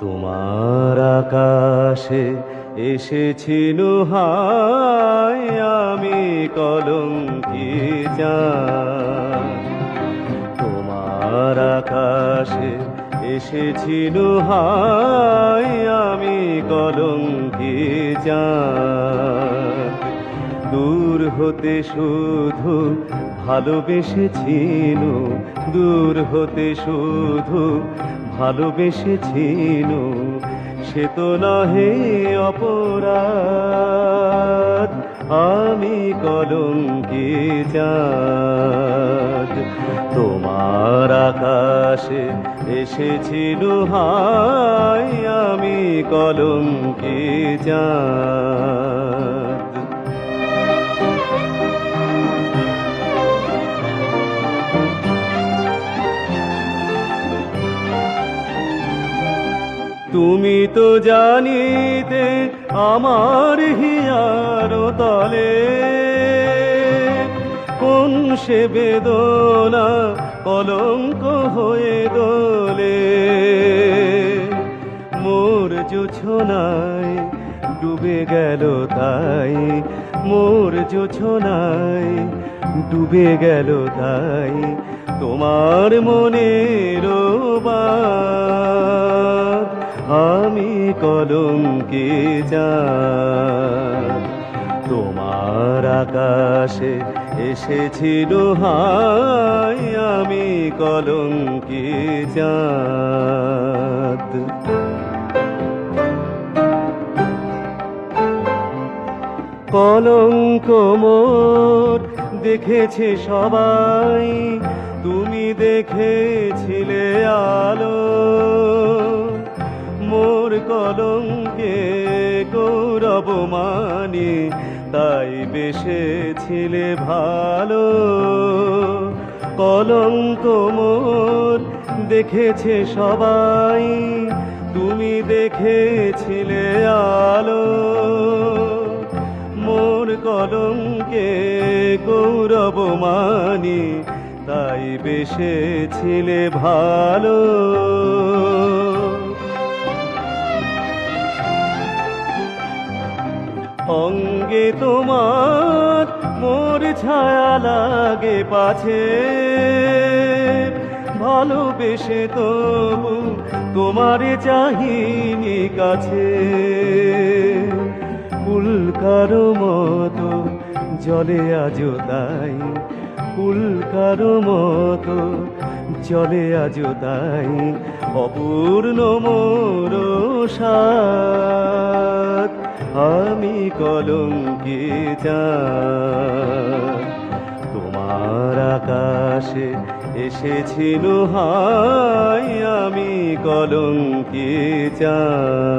তোমার আকাশে এসেছি হায় আমি কলঙ্কি তোমার আকাশে এসেছি হায় আমি কলঙ্কি যা হতে শুধু ভালোবেসেছিল দূর হতে শুধু ভালোবেসেছিল সে তো নহে অপরাধ, আমি কলঙ্কি চাঁদ। তোমার আকাশে এসেছিল, হায়, আমি কলঙ্কি চাঁদ। তুমি তো জানিতে আমার হিয়ার তলে। কোন সে বেদনা কলঙ্ক হয়ে দোলে? মোর জোছনায় ডুবে গেল তাই, মোর জোছনায় ডুবে গেল তাই। তোমার মনের কলঙ্কে যা তোমার আকাশে এসেছিল হাই আমি কলঙ্কে চাঁদ কলঙ্ক মোর দেখেছে সবাই, তুমি দেখেছিলে আলো। কলঙ্কে গৌরব মানি তাই বেসেছিলে ভালো। কলঙ্ক মোর দেখেছে সবাই, তুমি দেখেছিলে আলো। মোর কলঙ্কে গৌরব মানি তাই বেসেছিলে ভালো। অঙ্গে তোমার মোর ছায়া লাগে পাছে। ভালোবেসে তবু তোমার চাহিনি কাছে। উল্কার মতো জলে আজো তাই। উল্কার মতো জলে আজো তাই। অপূর্ণ মোর সাত আমি কলঙ্কে তোমার আকাশে এসেছিল হাই আমি কলঙ্কে চাঁদ